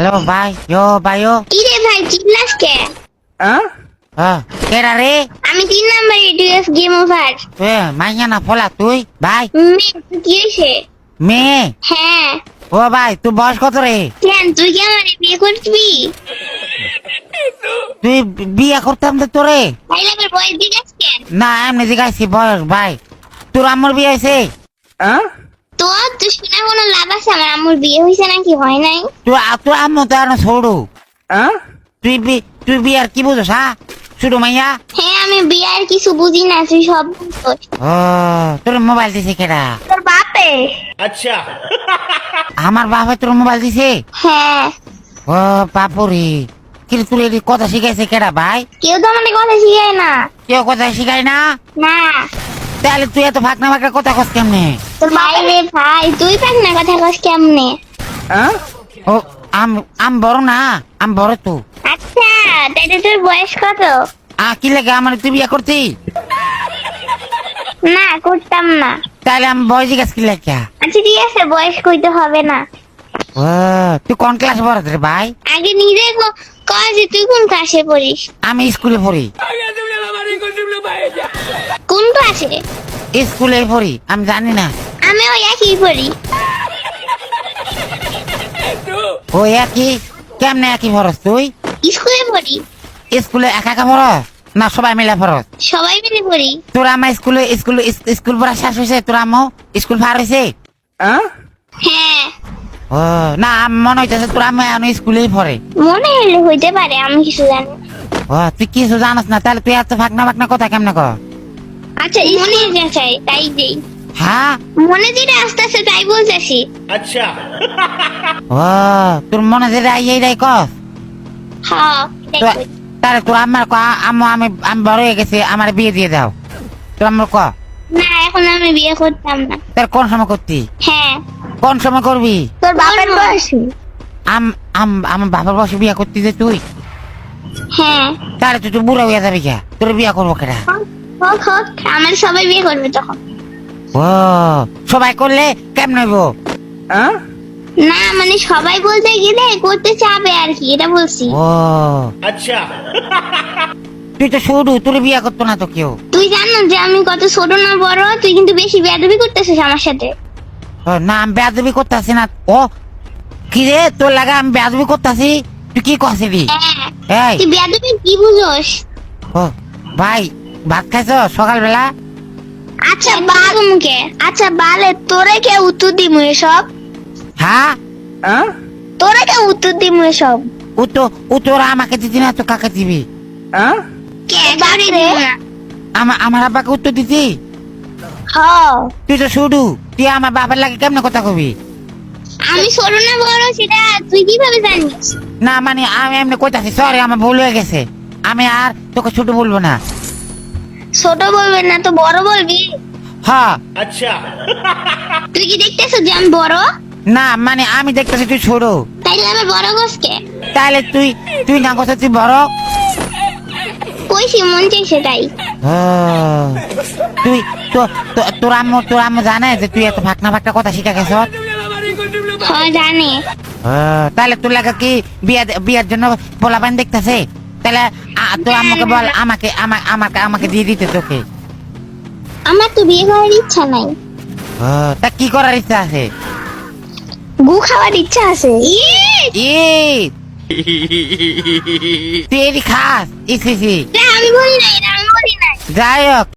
Hello ভাই ইয়ো ভাই ও কিরে ভাই চিল্লাস কে? হ্যাঁ? কেডা রে আমি তিন নাম্বার ইউএস গেম ওভার এ মাইয়া না ফলা তুই? ভাই। কি হয়েছে? মেয়ে? হ্যাঁ। ও ভাই তুই বয়স কত রে? কেন তুই কি আমার বিয়ে করবি? তুই বিয়ে করতাম তো তোরে? তাই আবার বয়স জিজ্ঞাস কেন? না এমনি জিগাইছি বয়স ভাই। তোর আম্মুর বিয়ে হয়েছে? তো তুই শুনে কোনো লাভ আছে? আমার বিয়ে হয়েছে নাকি? হয় নাই। তুই তো আর তুই বি তুই কি হ্যাঁ মাইয়া। হ্যাঁ আমি কিছু বুঝি না তুই সব ও তোর মোবাইল দিছে কেডা? তোর বাপে? আচ্ছা। আমার বাপে তোর মোবাইল দিছে? হ্যাঁ। ও বাপুরি। কিন্তু তুই এটি কথা শিখাইছে কেডা ভাই? কেউ তো আমাকে কথা শিখায় না। কেউ কথা শিখায় না? না। তাহলে তুই এত ফাঁকনা ফাঁকনা কথা কস কেমনে? তোর ভাই রে ভাই তুই পাক না কথা কস কেমনে? ও আম আম বড় না আম বড় তো। আচ্ছা তাইলে তোর বয়স কত? আ কি লাগে আমার তুই বিয়ে করতি? না করতাম না। তাহলে আমি বয়স জিজ্ঞাসা কি লাগে? আচ্ছা ঠিক আছে বয়স কইতে হবে না। ও তুই কোন ক্লাস পড়াস রে ভাই? আগে নিজে কয় যে তুই কোন ক্লাসে পড়িস? আমি স্কুলে পড়ি। কোন ক্লাসে স্কুলে পড়ি আমি জানি না। আমি ওই একই পড়ি ও একই? কেমনে একই পড়স তুই? স্কুলে পড়ি স্কুলে একা একা পড়স না সবাই মিলে পড়স সবাই মিলে পড়ি। তোর আমার স্কুলে স্কুল স্কুল পড়া শেষ হয়েছে তোর আম্মু স্কুল পার হয়েছে? হ্যাঁ? ও না মনে হইতেছে তোর আম্মু এখন স্কুলেই পড়ে। মনে হলে হইতে পারে আমি কিছু জানি। ও তুই কিছু জানাস না তাহলে তুই এত ফাঁকনা ফাঁকনা কথা কেমনে কর আচ্ছা মনে তাই দেই। হ্যাঁ? মনে আস্তে আস্তে তাই বলতেছি। আচ্ছা। ও তোর মনে আই এই হ্যাঁ তোর আমার কো আমি আমি আমি বড় হয়ে গেছি আমার বিয়ে দিয়ে দাও। তোর আমার কো? না এখন আমি বিয়ে করতাম না। তোর কোন সময় করতি? হ্যাঁ। কোন সময় করবি? তোর বাবার আম আম আমার বাবার বয়সে বিয়ে করতি যে তুই? হ্যাঁ। তাহলে তুই বুড়া হয়ে যাবি কে তোর বিয়ে করব কেটা হোক হোক আমার সবাই বিয়ে করবে তখন। ও সবাই করলে কেমন হইব? হ্যাঁ? না মানে সবাই বলতে গেলে করতে চাবে আর কি এটা বলছি। ও আচ্ছা। তুই তো ছোট তোর বিয়ে করতো না তো কেউ। তুই জানো যে আমি কত ছোট না বড় তুই কিন্তু বেশি বেয়াদবি করতেছিস আমার সাথে। না আমি বেয়াদবি করতেছি না। ও কি রে তোর লাগা আমি বেয়াদবি করতেছি? তুই কি কছিলি হ্যাঁ। এই। তুই বেয়াদবি কি বুঝোস? ও ভাই ভাত খাইছ সকালবেলা? আচ্ছা বাল মুখে আচ্ছা বালে তোরে কে উত্তর দিমু এসব? হ্যাঁ? তোরে কে উত্তর দিমু এসব? তো ও আমাকে দিতি না তো কাকে দিবি? কে দিমু না আমার আমার আব্বাকে উত্তর দিতি? হ্যাঁ তুই তো শুধু তুই আমার বাবার লাগে কেমনে কথা কবি? আমি ছোট না বড় সেটা তুই কীভাবে জানিস? না মানে আমি এমনি কইতাছি সরি আমার ভুল হয়ে গেছে। আমি আর তোকে ছোট বলব না। ছোট বলবে না তো বড় বলবি? হ্যাঁ। আচ্ছা। তুই কি দেখতেছ যে আমি বড়? না মানে আমি দেখতেছি তুই ছোট। তাইলে আমি বড় গোসকে তাহলে তুই তুই না কথা তুই বড়? কইছি মন চাই সেটাই তুই তো তোর আম তোর আম জানে যে তুই এত ফাঁকনা ফাঁকনা কথা শিখা গেছ? হ্যাঁ জানে। তাহলে তোর লাগে কি বিয়ে বিয়ের জন্য পোলাপান দেখতেছে? তাহলে তো আমাকে বল আমাকে আমা- আমাকে আমাকে দিয়ে দিতে তোকে। আমার তো বিয়ে করার ইচ্ছা নাই। ও, তা কি করার ইচ্ছা আছে? গু খাওয়ার ইচ্ছা আছে। ই তুই খাস ইসি এটা আমি বলি নাই আমি বলি নাই। যাই হোক।